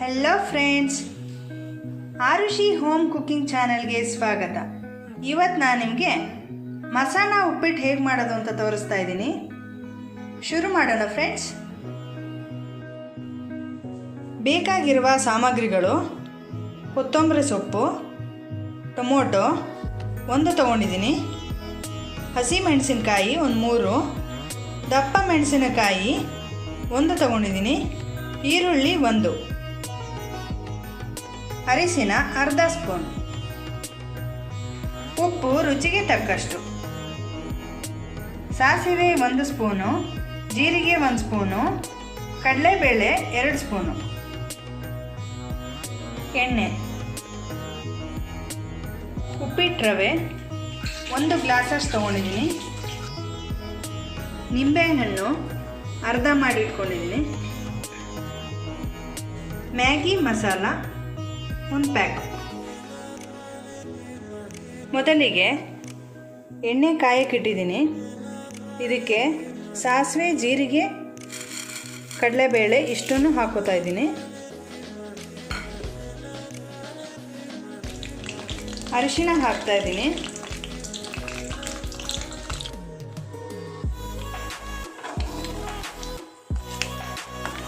Hello friends Arushi home cooking ಚಾನಲ್ಗೆ ಸ್ವಾಗತ. ಇವತ್ತು ನಾನು ನಿಮಗೆ ಮಸಾಲ ಉಪ್ಪಿಟ್ಟು ಹೇಗೆ ಮಾಡೋದು ಅಂತ ತೋರಿಸ್ತಾ ಇದ್ದೀನಿ. ಶುರು ಮಾಡೋಣ ಫ್ರೆಂಡ್ಸ್ ಬೇಕಾಗಿರುವ ಸಾಮಗ್ರಿಗಳು ಕೊತ್ತಂಬರಿ ಸೊಪ್ಪು, ಟೊಮೊಟೊ ಒಂದು ತೊಗೊಂಡಿದ್ದೀನಿ. ಹಸಿ ಮೆಣಸಿನಕಾಯಿ ಒಂದು ಮೂರು, ದಪ್ಪ ಮೆಣಸಿನಕಾಯಿ ಒಂದು ತಗೊಂಡಿದ್ದೀನಿ. ಈರುಳ್ಳಿ ಒಂದು. ಅರಿಶಿನ ಅರ್ಧ ಸ್ಪೂನ್. ಉಪ್ಪು ರುಚಿಗೆ ತಕ್ಕಷ್ಟು. ಸಾಸಿವೆ ಒಂದು ಸ್ಪೂನು, ಜೀರಿಗೆ ಒಂದು ಸ್ಪೂನು, ಕಡಲೆಬೇಳೆ ಎರಡು ಸ್ಪೂನು. ಎಣ್ಣೆ. ಉಪ್ಪಿಟ್ಟು ರವೆ ಒಂದು ಗ್ಲಾಸಷ್ಟು ತೊಗೊಂಡಿದ್ದೀನಿ. ನಿಂಬೆಹಣ್ಣು ಅರ್ಧ ಮಾಡಿ ಇಟ್ಕೊಂಡಿದ್ದೀನಿ ಮ್ಯಾಗಿ ಮಸಾಲ ಒಂದು ಪ್ಯಾಕ್ ಮೊದಲಿಗೆ ಎಣ್ಣೆ ಕಾಯಕ್ಕಿಟ್ಟಿದ್ದೀನಿ ಇದಕ್ಕೆ ಸಾಸಿವೆ, ಜೀರಿಗೆ, ಕಡಲೆಬೇಳೆ ಇಷ್ಟನ್ನು ಹಾಕೋತಾ ಇದ್ದೀನಿ. ಅರಿಶಿನ ಹಾಕ್ತಾ ಇದ್ದೀನಿ.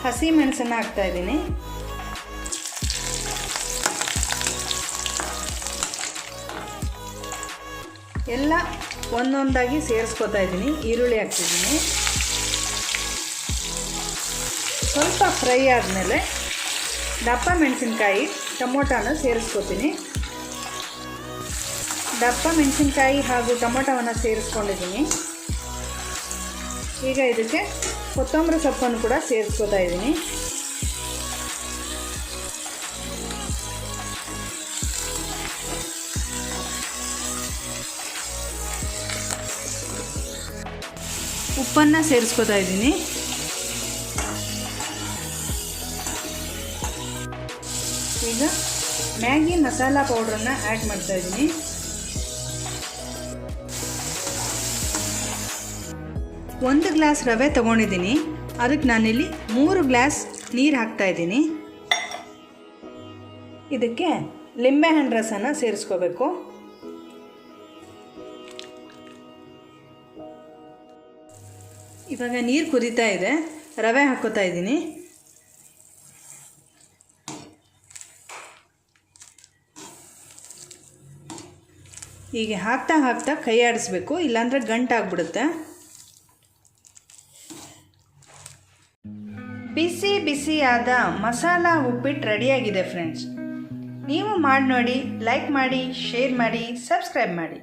ಹಸಿ ಮೆಣಸನ್ನು ಹಾಕ್ತಾ ಇದ್ದೀನಿ. ಎಲ್ಲ ಒಂದೊಂದಾಗಿ ಸೇರಿಸ್ಕೊತಾ ಇದ್ದೀನಿ. ಈರುಳ್ಳಿ ಹಾಕ್ತಿದ್ದೀನಿ. ಸ್ವಲ್ಪ ಫ್ರೈ ಆದಮೇಲೆ ದಪ್ಪ ಮೆಣಸಿನ್ಕಾಯಿ ಟೊಮೊಟೊನ ಸೇರಿಸ್ಕೊತೀನಿ. ದಪ್ಪ ಮೆಣಸಿನ್ಕಾಯಿ ಹಾಗೂ ಟೊಮೊಟೊವನ್ನು ಸೇರಿಸ್ಕೊಂಡಿದ್ದೀನಿ. ಈಗ ಇದಕ್ಕೆ ಕೊತ್ತಂಬರಿ ಸೊಪ್ಪನ್ನು ಕೂಡ ಸೇರಿಸ್ಕೊತಾ ಇದ್ದೀನಿ. ಉಪ್ಪನ್ನು ಸೇರಿಸ್ಕೋತಾ ಇದ್ದೀನಿ. ಈಗ ಮ್ಯಾಗಿ ಮಸಾಲ ಪೌಡ್ರನ್ನ ಆ್ಯಡ್ ಮಾಡ್ತಾ ಇದ್ದೀನಿ. ಒಂದು ಗ್ಲಾಸ್ ರವೆ ತೊಗೊಂಡಿದ್ದೀನಿ. ಅದಕ್ಕೆ ನಾನಿಲ್ಲಿ ಮೂರು ಗ್ಲಾಸ್ ನೀರು ಹಾಕ್ತಾ ಇದ್ದೀನಿ. ಇದಕ್ಕೆ ಲಿಂಬೆಹಣ್ಣು ರಸನ ಸೇರಿಸ್ಕೋಬೇಕು. ಇವಾಗ ನೀರು ಕುದೀತಾ ಇದೆ. ರವೆ ಹಾಕೋತಾ ಇದ್ದೀನಿ. ಹೀಗೆ ಹಾಕ್ತಾ ಹಾಕ್ತಾ ಕೈ ಆಡಿಸ್ಬೇಕು. ಇಲ್ಲಾಂದರೆ ಗಂಟಾಗ್ಬಿಡುತ್ತೆ ಬಿಸಿ ಬಿಸಿಯಾದ ಮಸಾಲ ಉಪ್ಪಿಟ್ಟು ರೆಡಿಯಾಗಿದೆ ಫ್ರೆಂಡ್ಸ್. ನೀವು ಮಾಡಿ ನೋಡಿ ಲೈಕ್ ಮಾಡಿ, ಶೇರ್ ಮಾಡಿ, ಸಬ್ಸ್ಕ್ರೈಬ್ ಮಾಡಿ.